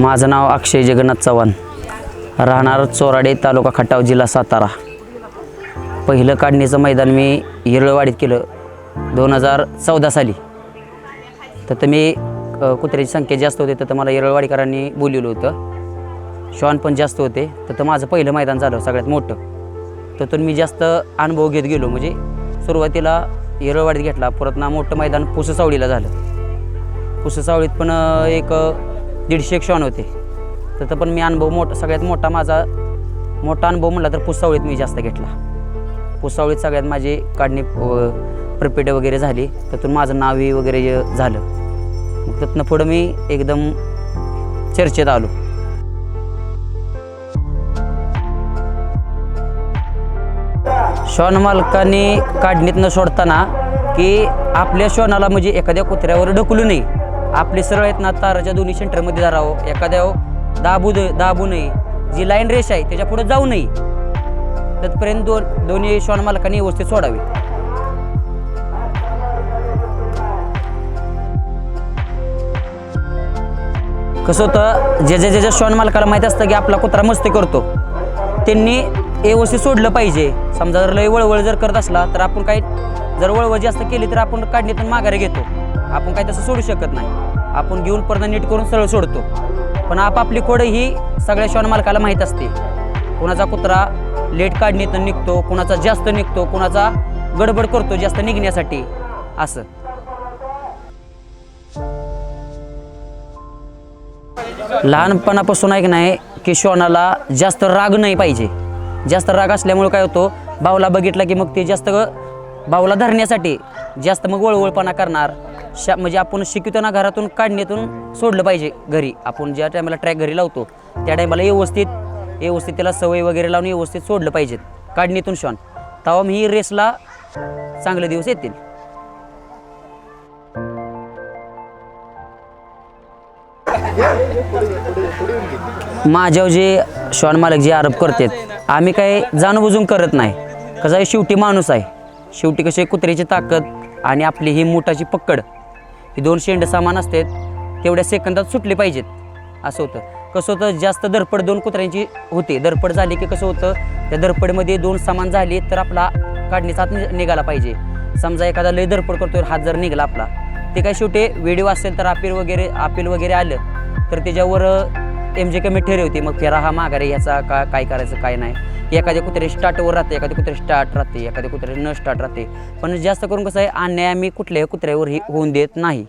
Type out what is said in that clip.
माझं नाव अक्षय जगन्नाथ चव्हाण. राहणार चोराडे तालुका खटाव जिल्हा सातारा. पहिलं काढणीचं मैदान मी येरळवाडीत केलं दोन हजार चौदा साली. तर तर मी कुत्र्याची संख्या जास्त होती तर मला येरळवाडीकरांनी बोलवलं होतं. श्वान पण जास्त होते तर माझं पहिलं मैदान झालं सगळ्यात मोठं. त्यातून मी जास्त अनुभव घेत गेलो म्हणजे सुरुवातीला येरळवाडीत घेतला परत ना मोठं मैदान पुससावळीला झालं. पुससावळीत पण एक दीडशे एक श्वान होते. तिथं पण मी अनुभव मोठा सगळ्यात मोठा माझा मोठा अनुभव म्हणला तर पुसावळीत मी जास्त घेतला. पुसावळीत सगळ्यात माझी काढणी प्रपेट वगैरे झाली. त्यातून माझं नावही वगैरे झालं मग त्यातनं पुढं मी एकदम चर्चेत आलो. श्वान मालकाने काढणीत न सोडताना की आपल्या श्वानाला म्हणजे एखाद्या कुत्र्यावर ढकलू नये. आपले सरळ आहेत ना ताराच्या दोन्ही सेंटरमध्ये धरावं एखाद्या हो, दाबू दे दाबू नये. जी लाईन रेष आहे त्याच्या पुढे जाऊ नये. तत्पर्यंत दोन दोन्ही श्वान मालकाने व्यवस्थित सोडावी. कसं होतं ज्याच्या ज्याच्या श्वान मालकाला माहीत असतं की आपला कुत्रा मस्ती करतो त्यांनी व्यवस्थित सोडलं पाहिजे. समजा जर लय वळवळ जर करत असला तर आपण काही जर वळवळ जास्त केली तर आपण काढणीतून माघारी घेतो. आपण काही तसं सोडू शकत नाही. आपण घेऊन परत नीट करून सरळ सोडतो. पण आपापली खोडं ही सगळ्या श्वान मालकाला माहीत असते. कुणाचा कुत्रा लेट काढणीतून निघतो कुणाचा जास्त निघतो कुणाचा गडबड करतो जास्त निघण्यासाठी. असं. लहानपणापासून ऐक नाही की श्वानाला जास्त राग नाही पाहिजे. जास्त राग असल्यामुळे काय होतो भावला बघितला की मग ते जास्त बाऊला धरण्यासाठी जास्त मग वळवळपणा करणार. शा म्हणजे आपण शिकवताना घरातून काढण्यातून सोडलं पाहिजे घरी. आपण ज्या टायमाला ट्रॅक घरी लावतो त्या टायमाला व्यवस्थित व्यवस्थित त्याला सवय वगैरे लावून व्यवस्थित सोडलं पाहिजेत. काढणीतून श्वान तेव्हा मग ही रेसला चांगले दिवस येतील. माझ्यावर जे श्वान मालक जे आरोप करतात आम्ही काय जाणूबुजून करत नाही. कसं शेवटी माणूस आहे. शेवटी कसे कुत्र्याची ताकद आणि आपली ही मुठाची पक्कड ही दोन शेंड सामान असतात तेवढ्या सेकंदात सुटले पाहिजेत. असं होतं. कसं होतं? जास्त धडपड दोन कुत्र्यांची होते. धडपड झाली की कसं होतं? त्या धडपडमध्ये दोन सामान झाली तर आपला काढणीचा हात नि- निघाला पाहिजे. समजा एखादा लय धडपड करतोय हात जर निघाला आपला. ते काय शेवटी व्हिडिओ असेल तर अपील वगैरे अपील वगैरे आलं तर त्याच्यावर एम जे कमी ठरवते मग फेरा हा माघारे याचा का काय करायचं काय नाही. एखाद्या कुत्रे स्टार्टवर राहते एखाद्या कुत्रे स्टार्ट राहते एखाद्या कुत्रे न स्टार्ट राहते. पण जास्त करून कसं आहे अन्याय आम्ही कुठल्याही कुत्र्यावर ही होऊन देत नाही.